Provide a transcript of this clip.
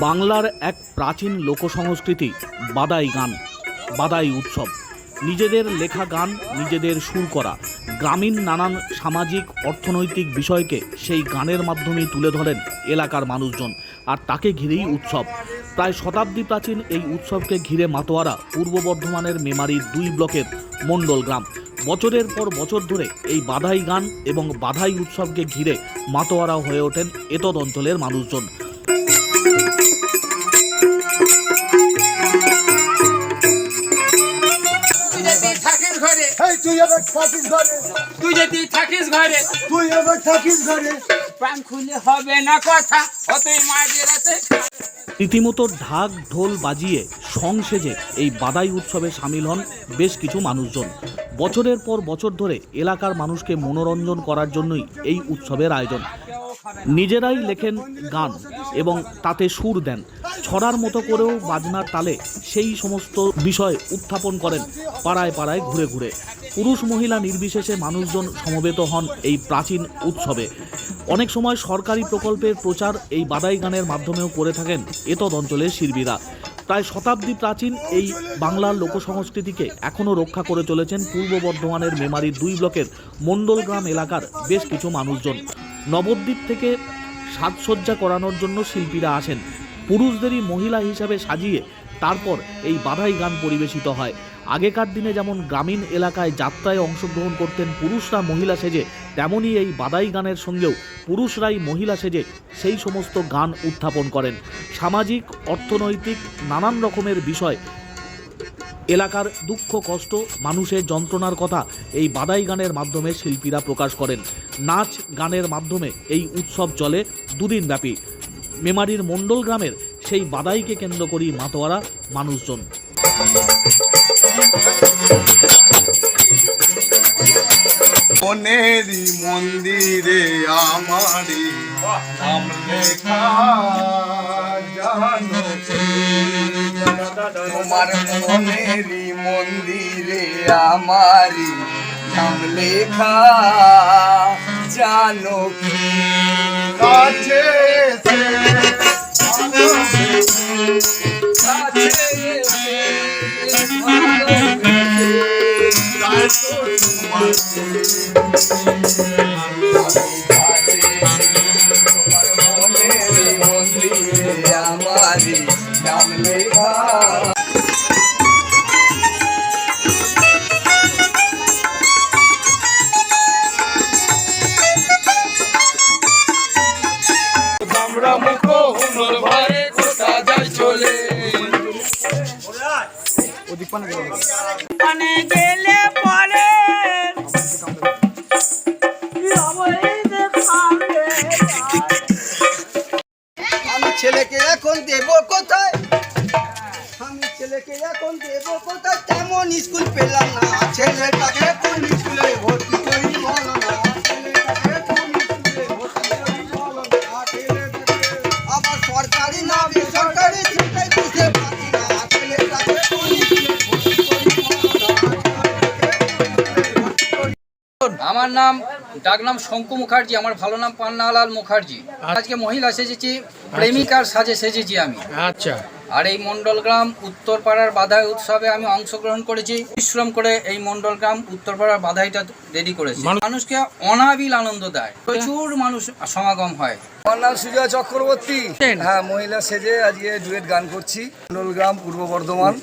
বাংলার এক প্রাচীন লোকসংস্কৃতি, বাদাই গান, বাদাই উৎসব। নিজেদের লেখা গান, নিজেদের সুর করা, গ্রামীণ নানান সামাজিক, অর্থনৈতিক বিষয়কে সেই গানের মাধ্যমে তুলে ধরেন এলাকার মানুষজন, আর তাকে ঘিরেই উৎসব। প্রায় শতাব্দী প্রাচীন এই উৎসবকে ঘিরে মাতোয়ারা পূর্ব বর্ধমানের মেমারির দুই ব্লকের মণ্ডল গ্রাম। বছরের পর বছর ধরে এই বাধাই গান এবং বাধাই উৎসবকে ঘিরে মাতোয়ারা হয়ে ওঠেন এতদ অঞ্চলের মানুষজন। থাকিস ঘরে। এই তুই এবার থাকিস ঘরে। তুই যদি থাকিস ঘরে তুই এবার থাকিস ঘরে। প্রাণ খুলে হবে না কথা মাঝে রাতে রীতিমতো ঢাক ঢোল বাজিয়ে সং সেজে এই বাদাই উৎসবে সামিল হন বেশ কিছু মানুষজন। বছরের পর বছর ধরে এলাকার মানুষকে মনোরঞ্জন করার জন্যই এই উৎসবের আয়োজন। নিজেরাই লেখেন গান এবং তাতে সুর দেন। ছড়ার মতো করেও বাজনার তালে সেই সমস্ত বিষয় উত্থাপন করেন পাড়ায় পাড়ায় ঘুরে ঘুরে। পুরুষ মহিলা নির্বিশেষে মানুষজন সমবেত হন এই প্রাচীন উৎসবে। অনেক সময় সরকারি প্রকল্পের প্রচার এই বাদাই গানের মাধ্যমেও করে থাকেন এতদ অঞ্চলের শিল্পীরা। প্রায় শতাব্দী প্রাচীন এই বাংলার লোকসংস্কৃতিকে এখনও রক্ষা করে চলেছেন পূর্ব বর্ধমানের মেমারির দুই ব্লকের মণ্ডলগ্রাম এলাকার বেশ কিছু মানুষজন। নবদ্বীপ থেকে সাজসজ্জা করানোর জন্য শিল্পীরা আসেন। পুরুষদেরই মহিলা হিসাবে সাজিয়ে তারপর এই বাধাই গান পরিবেশিত হয়। আগেকার দিনে যেমন গ্রামীণ এলাকায় যাত্রায় অংশগ্রহণ করতেন পুরুষরা মহিলা সেজে তেমনই এই বাদাই গানের সঙ্গেও পুরুষরাই মহিলা সেজে সেই সমস্ত গান উত্থাপন করেন। সামাজিক, অর্থনৈতিক, নানান রকমের বিষয় এলাকার দুঃখ কষ্ট মানুষের যন্ত্রণার কথা এই বাদাই গানের মাধ্যমে শিল্পীরা প্রকাশ করেন। নাচ গানের মাধ্যমে এই উৎসব চলে দুদিন ব্যাপী। মেমারির মণ্ডল গ্রামের সেই বাদাইকে কেন্দ্র করেই মাতোয়ারা মানুষজন। মন্দিরে আমারি নাম লেখা তোমার মনেরই মন্দিরে আমারি নাম লেখা। জানো কি? কাছে কাছে মানে গেলে পরে আমি ছেলেকে এখন দেব কোথায়? আমি ছেলেকে এখন দেব কোথায়? তেমন স্কুল পেলাম না। ছেলেটাকে কোন আমার নাম ডাকনাম শঙ্কু মুখার্জি আমার ভালো নাম পান্নালাল মুখার্জি। আজকে মহিলা সেজেছি প্রেমিকার সাজে সেজেছি আমি। আচ্ছা। আর এই মণ্ডলগ্রাম উত্তরপাড়ার বাধাই উৎসবে আমি অংশগ্রহণ করেছি। পরিশ্রম করে এই মণ্ডলগ্রাম উত্তরপাড়ার বাধাইটা রেডি করেছি। মানুষকে অনাবিল আনন্দ দেয়। প্রচুর মানুষ সমাগম হয়। আমার নাম সুজয় চক্রবর্তী। হ্যাঁ মহিলা সেজে আজকে ডুয়েট গান করছি। গ্রাম পূর্ব বর্ধমান।